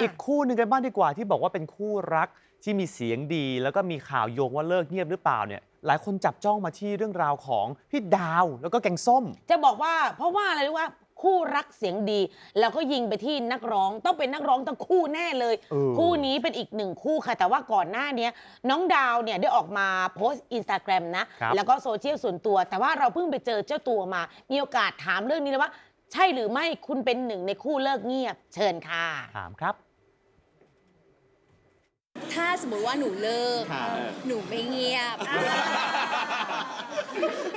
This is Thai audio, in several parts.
อีกคู่หนึ่งกันบ้างดีกว่าที่บอกว่าเป็นคู่รักที่มีเสียงดี แล้วก็มีข่าวโยงว่าเลิกเงียบหรือเปล่าเนี่ยหลายคนจับจ้องมาที่เรื่องราวของพี่ดาวแล้วก็แกงส้ม จะบอกว่าเพราะว่าอะไรรู้ว่าคู่รักเสียงดี แล้วก็ยิงไปที่นักร้องต้องเป็นนักร้องทั้งคู่แน่เลย เออ คู่นี้เป็นอีกหนึ่งคู่ค่ะ แต่ว่าก่อนหน้าเนี้ยน้องดาวเนี่ยได้ออกมาโพสต์อินสตาแกรมนะ ครับแล้วก็โซเชียลส่วนตัว แต่ว่าเราเพิ่งไปเจอเจ้าตัวมา มีโอกาสถามเรื่องนี้เลยว่า ใช่หรือไม่คุณเป็นหนึ่งในคู่เลิกเงียบ เชิญค่ะ ถามครับ ถ้าสมมติว่าหนูเลิกหนูไม่เงียบ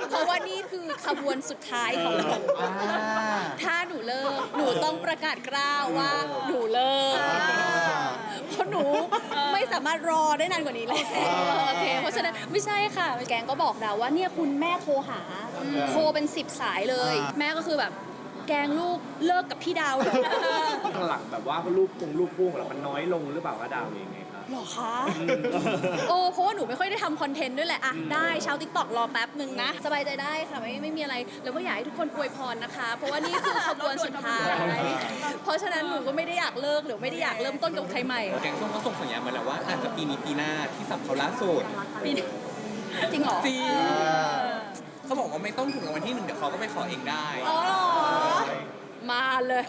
เพราะว่านี่คือขบวนสุดท้ายของหนูถ้าหนูเลิก หนูต้องประกาศกล้าวว่าหนูเลิก เพราะหนูไม่สามารถรอได้นานกว่านี้แล้วโอเค เพราะฉะนั้นไม่ใช่ค่ะ แกงก็บอกดาวว่าเนี่ยคุณแม่โทรหา โทรเป็นสิบสายเลยแม่ก็คือแบบ แกงลูกเลิกกับพี่ดาวเหรอข้างหลังแบบว่ารูปพุงรูปพุ่งแล้วมันน้อยลงหรือเปล่าว่าดาวเองไงครับ หรอคะ โอ้เพราะว่าหนูไม่ค่อยได้ทำคอนเทนต์ด้วยแหละ อะ ได้ชาวติ๊กต็อกรอแป๊บหนึ่งนะ สบายใจได้ค่ะ ไม่ไม่มีอะไร แล้วก็อยากให้ทุกคนอวยพรนะคะ เพราะว่านี่คือขบวนสุดท้าย เพราะฉะนั้นหนูก็ไม่ได้อยากเลิกหรือไม่ได้อยากเริ่มต้นกับใครใหม่ แกงส้มเขาส่งสัญญาณมาแล้วว่าอาจจะปีนี้ปีหน้าที่สัมเขาล่าสุดจริงเหรอ จริงเขาบอกว่าไม่ต้องถึงรางวัลที่หนึ่งเดี๋ยวเขาก็ไปขอเองได้ อ๋อเหรอ มาเลย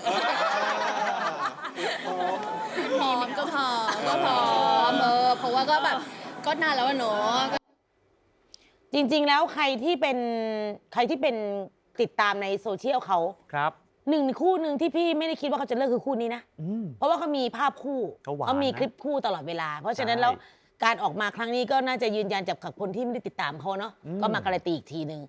พร้อมก็พร้อมก็พร้อมเออเพราะว่าก็แบบก็นานแล้วอะเนาะจริง ๆ แล้วใครที่เป็นใครที่เป็นติดตามในโซเชียลเขาครับ หนึ่งในคู่หนึ่งที่พี่ไม่ได้คิดว่าเขาจะเลิกคือคู่นี้นะ อืม เพราะว่าเขามีภาพคู่ก็หวานเขามีนะคลิปคู่ตลอดเวลา เพราะฉะนั้นใช่แล้วการออกมาครั้งนี้ก็น่าจะยืนยันจากคนที่ไม่ได้ติดตามเขาเนาะอืมก็มาการันตีอีกทีหนึ่ง